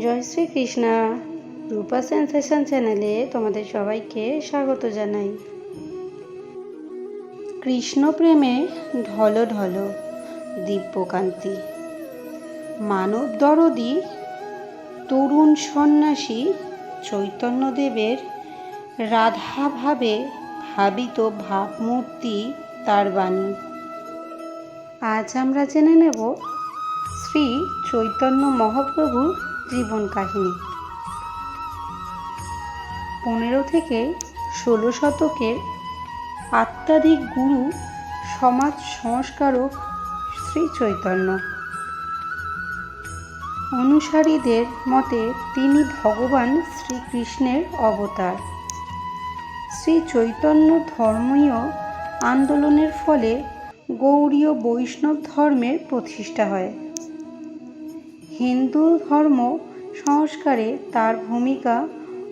জয় শ্রীকৃষ্ণা। রূপা sensation চ্যানেলে তোমাদের সবাইকে স্বাগত জানাই। কৃষ্ণ প্রেমে ঢল ঢল দিব্যকান্তি মানব দরদি, তরুণ সন্ন্যাসী চৈতন্যদেবের রাধাভাবে ভাবিত ভাবমূর্তি তার বাণী। আজ আমরা জেনে নেব শ্রী চৈতন্য মহাপ্রভুর জীবন কাহিনী। পনেরো থেকে ষোলো শতকের আত্মাধিক গুরু, সমাজ সংস্কারক শ্রী চৈতন্য। অনুসারীদের মতে তিনি ভগবান শ্রীকৃষ্ণের অবতার। শ্রী চৈতন্য ধর্মীয় আন্দোলনের ফলে গৌড়ীয় বৈষ্ণব ধর্মের প্রতিষ্ঠা হয়। হিন্দু ধর্ম সংস্কারে তার ভূমিকা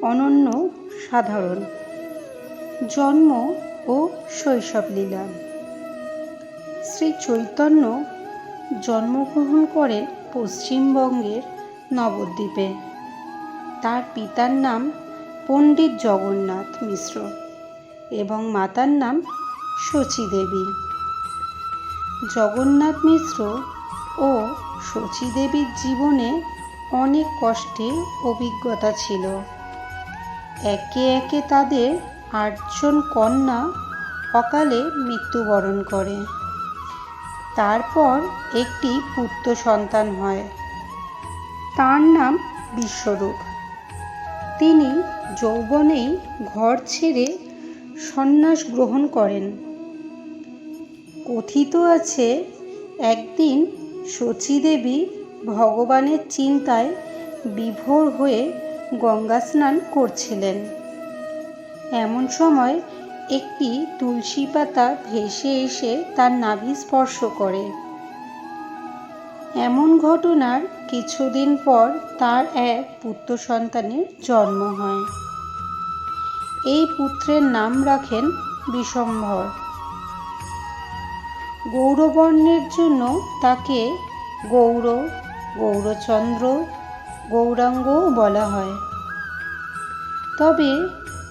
অনন্য সাধারণ। জন্ম ও শৈশব লীলা শ্রী চৈতন্য জন্মগ্রহণ করে পশ্চিমবঙ্গের নবদ্বীপে। তার পিতার নাম পণ্ডিত জগন্নাথ মিশ্র এবং মাতার নাম শচী দেবী জগন্নাথ মিশ্র ও শচী দেবীর জীবনে অনেক কষ্টের অভিজ্ঞতা ছিল। একে একে তাদের আটজন কন্যা অকালে মৃত্যুবরণ করে। তারপর একটি পুত্র সন্তান হয়। তার নাম বিশ্বরূপ। তিনি যৌবনেই ঘর ছেড়ে সন্ন্যাস গ্রহণ করেন। কথিত আছে, একদিন শচীদেবী ভগবানের চিন্তায় বিভোর হয়ে গঙ্গা স্নান করছিলেন। এমন সময় একটি তুলসী পাতা ভেসে এসে তার নাভি স্পর্শ করে। এমন ঘটনার কিছুদিন পর তার এক পুত্র সন্তানের জন্ম হয়। এই পুত্রের নাম রাখেন বিশম্ভর গৌরবর্ণের জন্য তাকে গৌর, গৌরচন্দ্র, গৌরাঙ্গ বলা হয়। তবে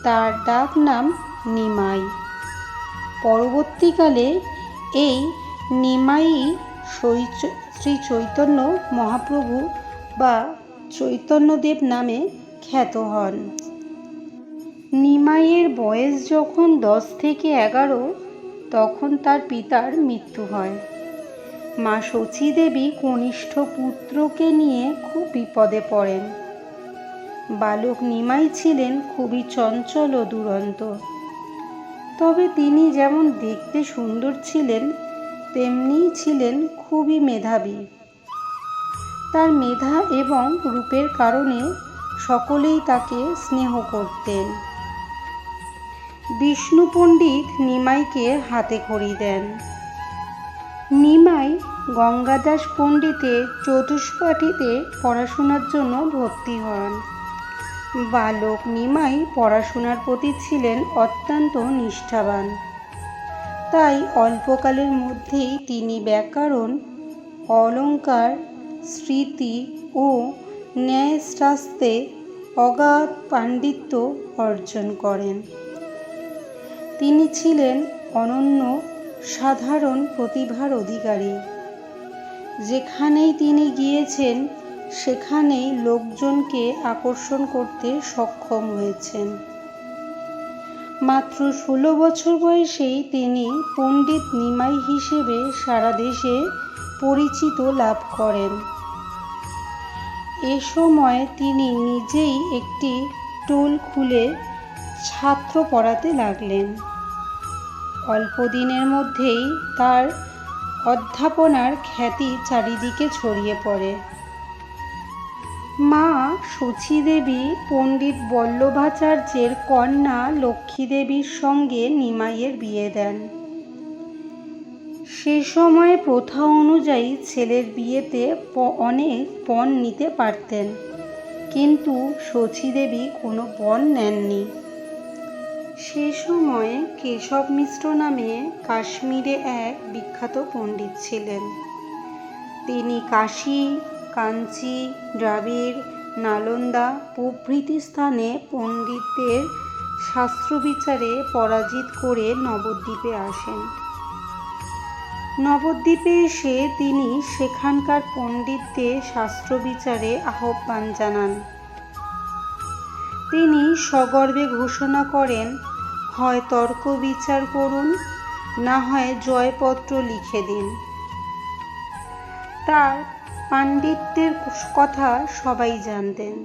তার ডাক নাম নিমাই। পরবর্তীকালে এই নিমাই শ্রী চৈতন্য মহাপ্রভু বা চৈতন্যদেব নামে খ্যাত হন। নিমাইয়ের বয়স যখন দশ থেকে এগারো তখন তার পিতার মৃত্যু হয়। মা শচী দেবী কনিষ্ঠ পুত্রকে নিয়ে খুব বিপদে পড়েন। বালক নিমাই ছিলেন খুবই চঞ্চল ও দুরন্ত। তবে তিনি যেমন দেখতে সুন্দর ছিলেন তেমনিই ছিলেন খুবই মেধাবী। তার মেধা এবং রূপের কারণে সকলেই তাকে স্নেহ করতেন। বিষ্ণু পণ্ডিত নিমাইকে হাতে খড়ি দেন। নিমাই গঙ্গাদাস পণ্ডিতের চতুষ্পাঠীতে পড়াশোনার জন্য ভর্তি হন। বালক নিমাই পড়াশোনার প্রতি ছিলেন অত্যন্ত নিষ্ঠাবান। তাই অল্পকালের মধ্যেই তিনি ব্যাকরণ, অলঙ্কার, স্মৃতি ও ন্যায়শাস্ত্রে অগাধ পাণ্ডিত্য অর্জন করেন। তিনি ছিলেন অনন্য সাধারণ প্রতিভার অধিকারী। যেখানেই তিনি গিয়েছেন, সেখানেই লোকজনকে আকর্ষণ করতে সক্ষম হয়েছেন। মাত্র ষোলো বছর বয়সেই তিনি পণ্ডিত নিমাই হিসেবে সারা দেশে পরিচিত লাভ করেন। এ সময় তিনি নিজেই একটি টোল খুলে ছাত্র পড়াতে লাগলেন। অল্প দিনের মধ্যেই তার অধ্যাপনার খ্যাতি চারিদিকে ছড়িয়ে পড়ে। মা শচী দেবী, পণ্ডিত বল্লভাচার্যের কন্যা লক্ষ্মী দেবীর সঙ্গে নিমাইয়ের বিয়ে দেন। সে সময়ে প্রথা অনুযায়ী ছেলের বিয়েতে অনেক পণ নিতে পারতেন, কিন্তু শচী দেবী কোনো পণ নেননি। সে সময়ে কেশব মিশ্র নামে কাশ্মীরে এক বিখ্যাত পণ্ডিত ছিলেন। তিনি কাশী, কাঞ্চি, দ্রাবিড়, নালন্দা প্রভৃতি স্থানে পণ্ডিতদের শাস্ত্রবিচারে পরাজিত করে নবদ্বীপে আসেন। নবদ্বীপে এসে তিনি সেখানকার পণ্ডিতদের শাস্ত্রবিচারে আহ্বান জানান। তিনি সগর্বে ঘোষণা করেন হয় তর্ক বিচার করুন, না হয় জয়পত্র লিখে দিন। তার পাণ্ডিত্যের কথা সবাই জানতেন।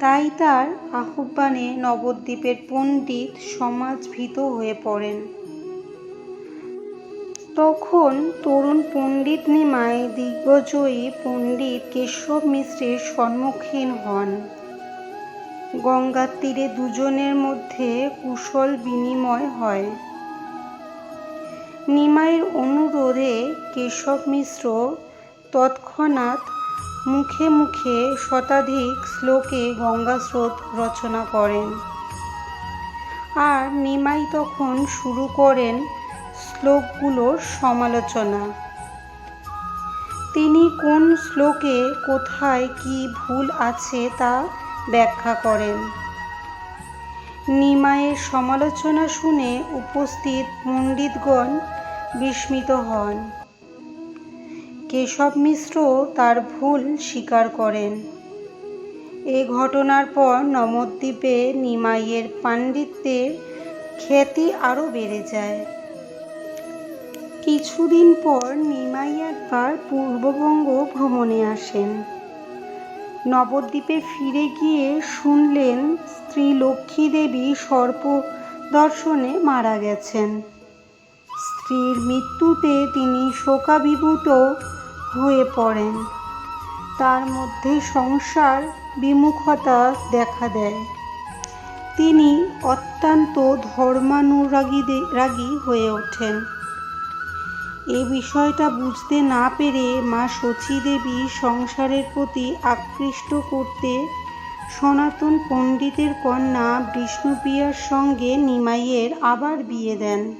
তাই তার আহ্বানে নবদ্বীপের পণ্ডিত সমাজভীত হয়ে পড়েন। তখন তরুণ পণ্ডিত নিমায় দিগ্গজয়ী পণ্ডিত কেশব মিশ্রের সম্মুখীন হন। গঙ্গার তীরে দুজনের মধ্যে কুশল বিনিময় হয়। নিমাইয়ের অনুরোধে কেশব মিশ্র তৎক্ষণাৎ মুখে মুখে শতাধিক শ্লোকে গঙ্গা স্রোত রচনা করেন। আর নিমাই তখন শুরু করেন শ্লোকগুলোর সমালোচনা। তিনি কোন শ্লোকে কোথায় কি ভুল আছে তা ব্যাখ্যা করেন। নিমাইয়ের সমালোচনা শুনে উপস্থিত পণ্ডিতগণ বিস্মিত হন। কেশব মিশ্র তার ভুল স্বীকার করেন। এ ঘটনার পর নবদ্বীপে নিমাইয়ের পাণ্ডিত্যের খ্যাতি আরও বেড়ে যায়। কিছুদিন পর নিমাই একবার পূর্ববঙ্গ ভ্রমণে আসেন। নবদ্বীপে ফিরে গিয়ে শুনলেন স্ত্রী লক্ষ্মী দেবী সর্প দর্শনে মারা গেছেন। স্ত্রীর মৃত্যুতে তিনি শোকাভিভূত হয়ে পড়েন। তার মধ্যে সংসার বিমুখতা দেখা দেয়। তিনি অত্যন্ত ধর্মানুরাগী রাগী হয়ে ওঠেন। এ বিষয়টা বুঝতে না পেরে মা দেবী সংসারের প্রতি আকৃষ্ট করতে সনাতন পণ্ডিতের কন্যা বিষ্ণুপ্রিয়ার সঙ্গে নিমাইয়ের আবার বিয়ে দেন।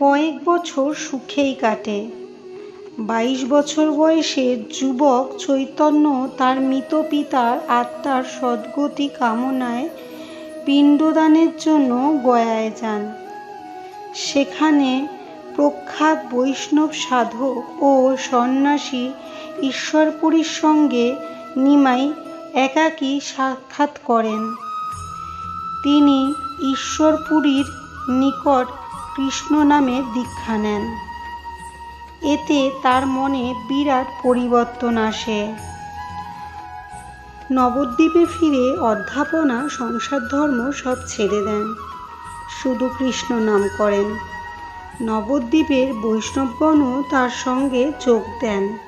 কয়েক বছর সুখেই কাটে। বাইশ বছর বয়সের যুবক চৈতন্য তার মৃত পিতার আত্মার সদ্গতি কামনায় পিণ্ডদানের জন্য গয়ায় যান। সেখানে প্রখ্যাত বৈষ্ণব সাধক ও সন্ন্যাসী ঈশ্বরপুরীর সঙ্গে নিমাই একাকী সাক্ষাৎ করেন। তিনি ঈশ্বরপুরীর নিকট কৃষ্ণ নামে দীক্ষা নেন। এতে তার মনে বিরাট পরিবর্তন আসে। নবদ্বীপে ফিরে অধ্যাপনা সংসার ধর্ম সব ছেড়ে দেন। শুধু কৃষ্ণ নাম করেন। নবদ্বীপের বৈষ্ণবগণও তার সঙ্গে যোগ দেন।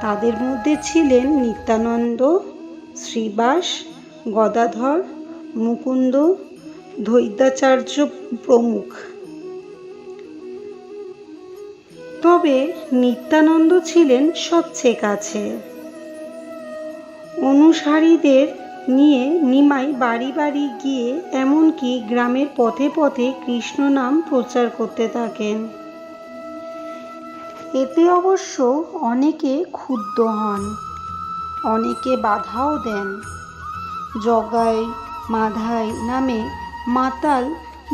তাদের মধ্যে ছিলেন নিত্যানন্দ, শ্রীবাস, গদাধর, মুকুন্দ দ্বৈতাচার্য প্রমুখ। তবে নিত্যানন্দ ছিলেন সবচেয়ে কাছে। অনুসারীদের নিয়ে নিমাই বাড়ি বাড়ি গিয়ে এমনকি গ্রামের পথে পথে কৃষ্ণ নাম প্রচার করতে থাকেন। এতে অবশ্য অনেকে ক্ষুব্ধ হন, অনেকে বাধাও দেন। জগাই মাধাই নামে মাতাল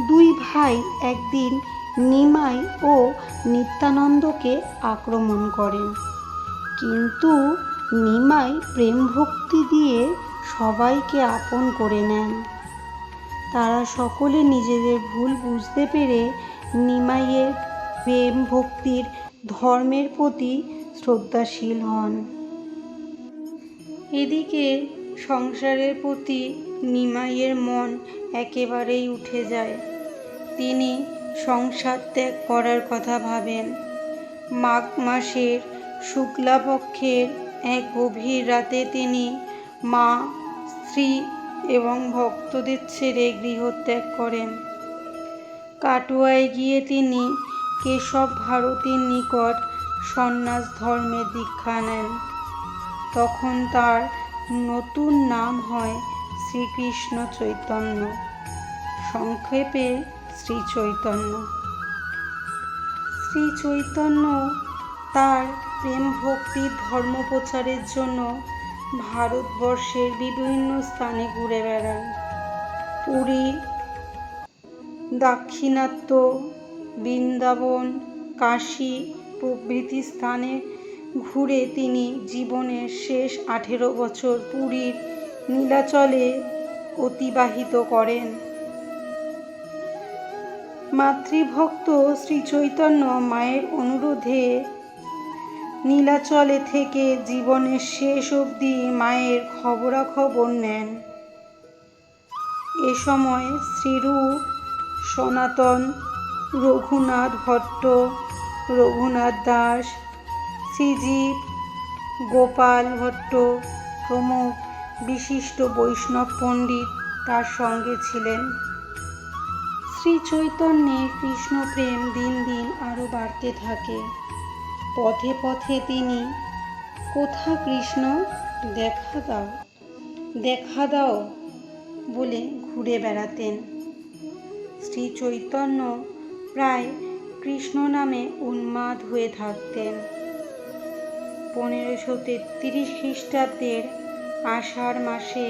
দুই ভাই একদিন নিমাই ও নিত্যানন্দকে আক্রমণ করেন। কিন্তু নিমাই প্রেম ভক্তি দিয়ে সবাইকে আপন করে নেন। তারা সকলে নিজেদের ভুল বুঝতে পেরে নিমাইয়ের প্রেম ভক্তির ধর্মের প্রতি শ্রদ্ধাশীল হন। এদিকে সংসারের প্রতি নিমাইয়ের মন একেবারেই উঠে যায়। তিনি সংসার ত্যাগ করার কথা ভাবেন। মাঘ মাসের শুক্লাপক্ষের এক গভীর রাতে তিনি মা, স্ত্রী এবং ভক্তদের ছেড়ে গৃহত্যাগ করেন। কাটোয়ায় গিয়ে তিনি কেশব ভারতীর নিকট সন্ন্যাস ধর্মে দীক্ষা নেন। তখন তার নতুন নাম হয় শ্রীকৃষ্ণ চৈতন্য। সংক্ষেপে শ্রী চৈতন্য। শ্রী চৈতন্য তার প্রেম ভক্তির ধর্ম প্রচারের জন্য ভারতবর্ষের বিভিন্ন স্থানে ঘুরে বেড়ান। পুরী, দাক্ষিণাত্য, বৃন্দাবন, কাশী প্রভৃতি স্থানে ঘুরে তিনি জীবনের শেষ আঠেরো বছর পুরীর নীলাচলে অতিবাহিত করেন। মাতৃভক্ত শ্রীচৈতন্য মায়ের অনুরোধে নীলাচলে থেকে জীবনের শেষ অবধি মায়ের খবরাখবর নেন। এ সময় শ্রীরূপ, সনাতন, রঘুনাথ ভট্ট, রঘুনাথ দাস শ্রীজিৎ গোপাল ভট্ট প্রমুখ বিশিষ্ট বৈষ্ণব পণ্ডিত তার সঙ্গে ছিলেন। শ্রী চৈতন্যের কৃষ্ণপ্রেম দিন দিন আরও বাড়তে থাকে। পথে পথে তিনি, কোথা কৃষ্ণ? দেখা দাও দেখা দাও বলে ঘুরে বেড়াতেন। শ্রী চৈতন্য প্রায় কৃষ্ণ নামে উন্মাদ হয়ে থাকতেন। পনেরোশো তেত্রিশ খ্রিস্টাব্দের আষাঢ় মাসে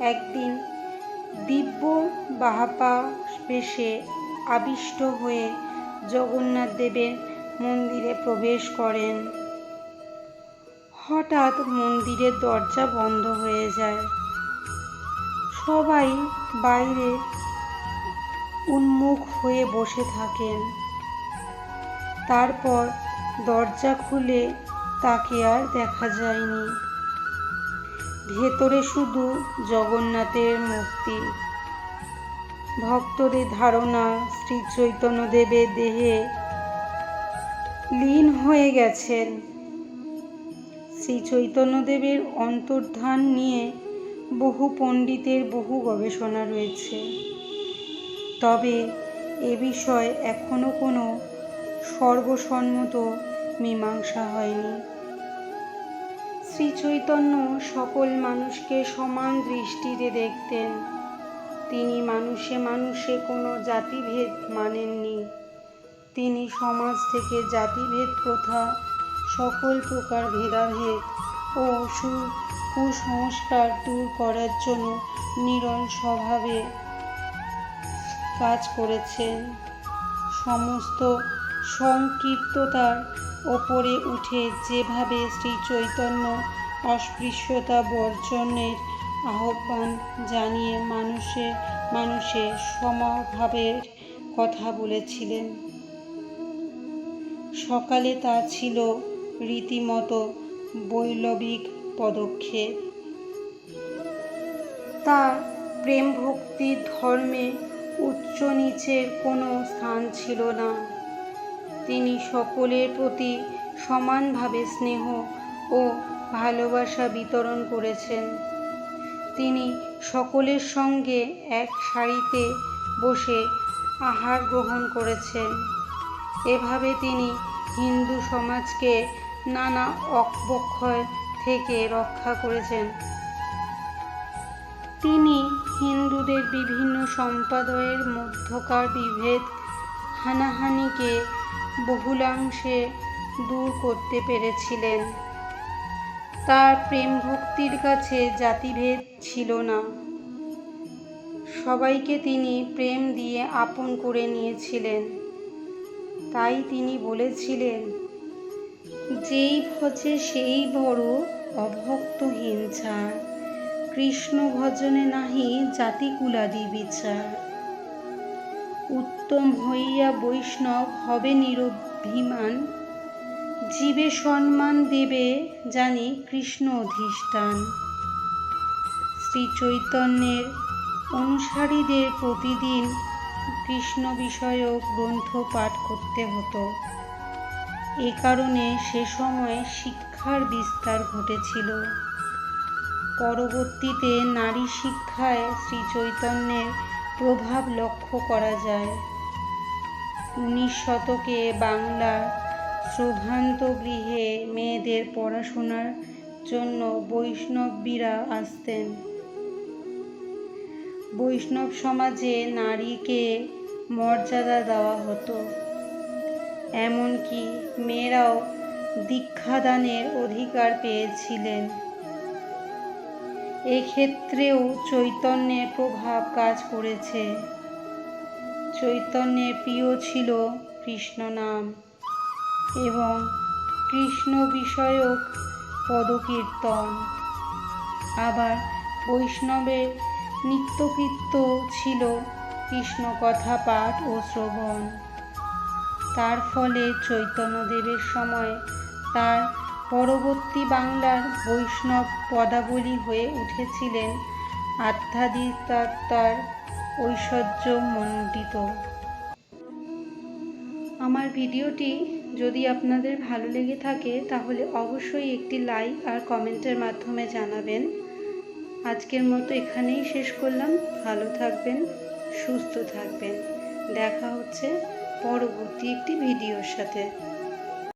একদিন দিব্য বাহাপা বেশে আবিষ্ট হয়ে জগন্নাথ দেবের মন্দিরে প্রবেশ করেন। হঠাৎ মন্দিরের দরজা বন্ধ হয়ে যায়। সবাই বাইরে উন্মুখ হয়ে বসে থাকেন। তারপর দরজা খুলে তাকে আর দেখা যায়নি। ভেতরে শুধু জগন্নাথের মূর্তি। ভক্তদের ধারণা, শ্রী চৈতন্যদেবের দেহে লীন হয়ে গেছেন। শ্রী চৈতন্যদেবের অন্তর্ধান নিয়ে বহু পণ্ডিতের বহু গবেষণা রয়েছে। তবে এ বিষয়ে এখনও কোনো সর্বসম্মত মীমাংসা হয়নি। শ্রী চৈতন্য সকল মানুষকে সমান দৃষ্টিতে দেখতেন। তিনি মানুষে মানুষে কোনো জাতিভেদ মানেননি। তিনি সমাজ থেকে জাতিভেদ প্রথা, সকল প্রকার ভেদাভেদ ও সু, কুসংস্কার দূর করার জন্য নিরল স্বভাবে কাজ করেছেন। সমস্ত সংক্ষিপ্ততার ওপরে উঠে যেভাবে শ্রী চৈতন্য অস্পৃশ্যতা বর্জনের আহ্বান জানিয়ে মানুষে মানুষের সমভাবের কথা বলেছিলেন। সকালে তা ছিল রীতিমতো বৈলবিক পদক্ষেপ। তার প্রেম ভক্তির ধর্মে উচ্চ নিচের কোনো স্থান ছিল না। তিনি সকলের প্রতি সমানভাবে স্নেহ ও ভালোবাসা বিতরণ করেছেন। তিনি সকলের সঙ্গে এক সারিতে বসে আহার গ্রহণ করেছেন। এভাবে তিনি হিন্দু সমাজকে নানা অবক্ষয় থেকে রক্ষা করেছেন। তিনি হিন্দুদের বিভিন্ন সম্প্রদায়ের মধ্যকার বিভেদ, হানাহানিকে বহুলাংশে দূর করতে পেরেছিলেন। তার প্রেম ভক্তির কাছে জাতিভেদ ছিল না। সবাইকে তিনি প্রেম দিয়ে আপন করে নিয়েছিলেন। তাই তিনি বলেছিলেন, যেই ভজে সেই বড় অভক্তহীন ছাড়। কৃষ্ণ ভজনে নাহি জাতিকুলাদি বিচার। উত্তম হইয়া বৈষ্ণব হবে নিরভিমান। জীবে সম্মান দেবে জানি কৃষ্ণ অধিষ্ঠান। শ্রী চৈতন্যের অনুসারীদের প্রতিদিন কৃষ্ণ বিষয়ক গ্রন্থ পাঠ করতে হতো। এ কারণে সে সময় শিক্ষার বিস্তার ঘটেছিল। পরবর্তীতে নারী শিক্ষায় শ্রী চৈতন্যের প্রভাব লক্ষ্য করা যায়। উনিশ শতকে বাংলার শ্রভান্ত গৃহে মেয়েদের পড়াশোনার জন্য বৈষ্ণবীরা আসতেন। বৈষ্ণব সমাজে নারীকে মর্যাদা দেওয়া হতো। এমনকি মেয়েরাও দীক্ষাদানের অধিকার পেয়েছিলেন। এক্ষেত্রেও চৈতন্যের প্রভাব কাজ করেছে। চৈতন্যের প্রিয় ছিল কৃষ্ণ নাম এবং কৃষ্ণ বিষয়ক পদকীর্তন। আবার বৈষ্ণবের নিত্যকৃত্য ছিল কৃষ্ণ কথা পাঠ ও শ্রবণ। তার ফলে চৈতন্যদেবের সময় তার পরবর্তী বাংলার বৈষ্ণব পদাবলী হয়ে উঠেছিলেন আধ্যাত্মিকতার ঐশ্বর্য মণ্ডিত আমার ভিডিওটি যদি আপনাদের ভালো লেগে থাকে, তাহলে অবশ্যই একটি লাইক আর কমেন্টের মাধ্যমে জানাবেন। আজকের মতো এখানেই শেষ করলাম। ভালো থাকবেন, সুস্থ থাকবেন। দেখা হচ্ছে পরবর্তী একটি ভিডিওর সাথে।